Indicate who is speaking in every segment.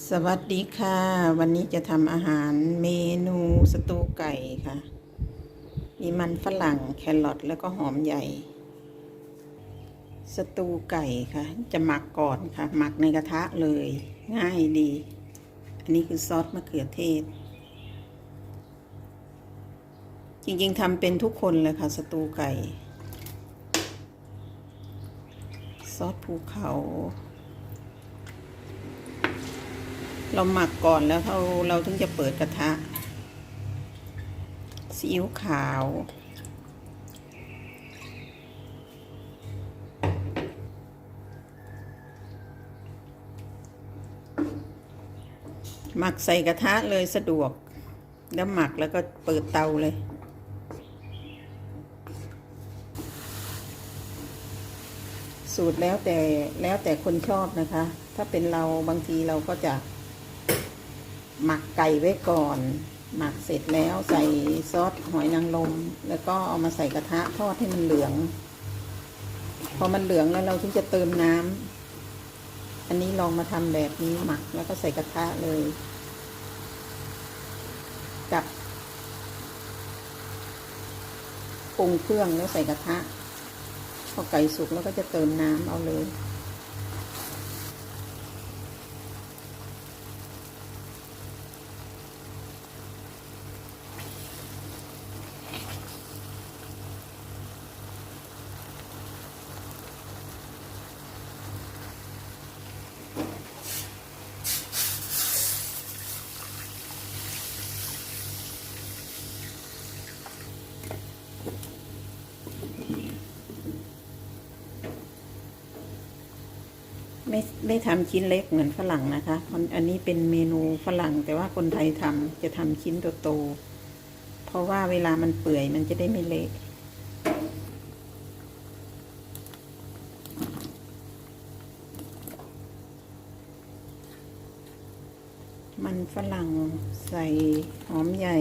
Speaker 1: สวัสดีค่ะ วันนี้จะทำอาหารเมนูสตูไก่ค่ะ มีมันฝรั่งแครอทแล้วก็หอมใหญ่ สตูไก่ค่ะ จะหมักก่อนค่ะ หมักในกระทะเลย ง่ายดี อันนี้คือซอสมะเขือเทศ จริงๆทำเป็นทุกคนเลยค่ะ สตูไก่ ซอสภูเขา เราหมักก่อนแล้วเราเราถึงจะเปิดกระทะซีอิ๊วขาว หมักใส่กระทะเลยสะดวก แล้วหมักแล้วก็เปิดเตาเลยสูตรแล้วแต่แล้วแต่คนชอบนะคะ ถ้าเป็นเราบางทีเราก็จะ หมักไก่ไว้ก่อน หมักเสร็จแล้วใส่ซอสหอยนางรมแล้วก็เอามาใส่กระทะทอดให้มันเหลือง พอมันเหลืองแล้วเราถึงจะเติมน้ำอันนี้ลองมาทำแบบนี้หมักแล้วก็ใส่กระทะเลย กับปรุงเครื่องแล้วใส่กระทะพอไก่สุกแล้วก็จะเติมน้ำเอาเลย ไม่ไม่ทำชิ้นเล็กเหมือนฝรั่งนะคะ อันนี้เป็นเมนูฝรั่ง แต่ว่าคนไทยทำจะทำชิ้นโตๆ เพราะว่าเวลามันเปื่อยมันจะได้ไม่เละมันฝรั่งใส่หอมใหญ่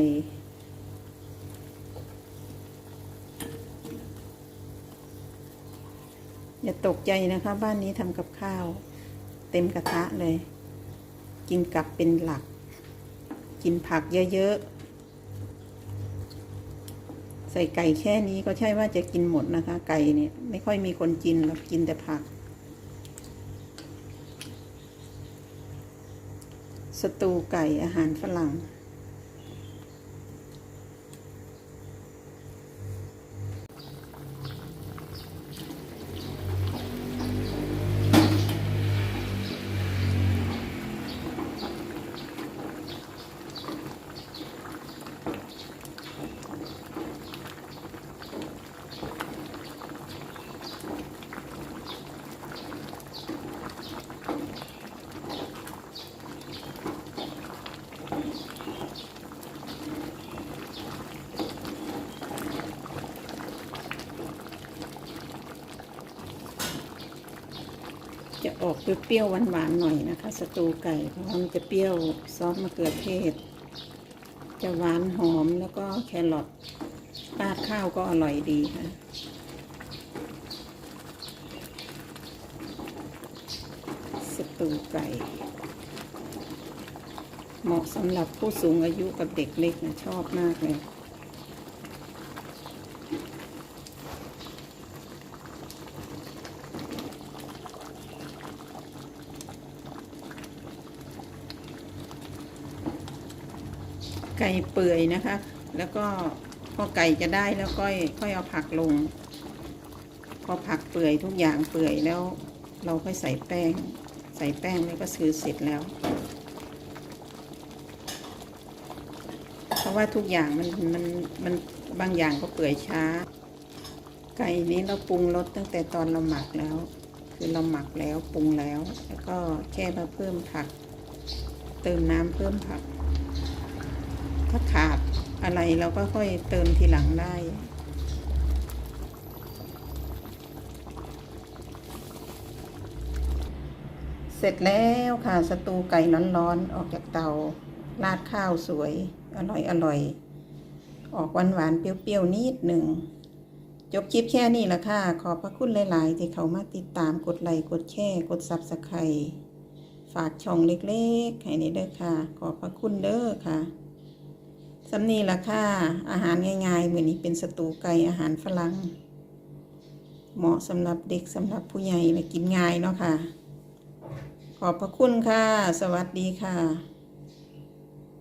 Speaker 1: อย่าตกใจนะคะ บ้านนี้ทำกับข้าว เต็มกระทะเลย กินกับเป็นหลัก กินผักเยอะๆ ใส่ไก่แค่นี้ก็ใช่ว่าจะกินหมดนะคะ ไก่เนี่ยไม่ค่อยมีคนกินหรอกกินแต่ผัก สตูไก่อาหารฝรั่ง จะออกเปรี้ยวๆหวานๆหน่อยนะคะ สตูไก่เพราะมันจะเปรี้ยวซอสมะเขือเทศ จะหวานหอมแล้วก็แครอทราดข้าวก็อร่อยดีค่ะสตูไก่เหมาะสำหรับผู้สูงอายุกับเด็กเล็กนะชอบมากเลย ไก่เปื่อยนะคะ แล้วก็พอไก่จะได้แล้วก็ค่อยเอาผักลง พอผักเปื่อยทุกอย่างเปื่อยแล้ว เราค่อยใส่แป้ง ใส่แป้งแล้วก็ซื้อเสร็จแล้ว เพราะว่าทุกอย่างมันมันมันบางอย่างก็เปื่อยช้า ไก่นี้เราปรุงรสตั้งแต่ตอนเราหมักแล้ว คือเราหมักแล้วปรุงแล้ว แล้วก็แค่มาเพิ่มผัก เติมน้ำเพิ่มผัก ถ้าขาดอะไรเราก็ค่อยเติมทีหลังได้ เสร็จแล้วค่ะสตูไก่ร้อนๆ ออกจากเตาราดข้าวสวย อร่อยอร่อย ออกหวานหวานๆเปรี้ยวๆ นิดหนึ่ง จบคลิปแค่นี้ละค่ะ ขอบพระคุณหลาย ๆ ที่เขามาติดตามกดไลค์กดแชร์กดซับสไครต์ฝากช่องเล็กๆ ให้นี่เด้อค่ะ ขอบพระคุณเด้อค่ะ สำนีละค่ะ อาหารง่ายๆเหมือนนี้เป็นสตูไก่อาหารฝรั่งเหมาะสำหรับเด็กสำหรับผู้ใหญ่และกินง่ายเนาะค่ะ ขอบพระคุณค่ะ สวัสดีค่ะ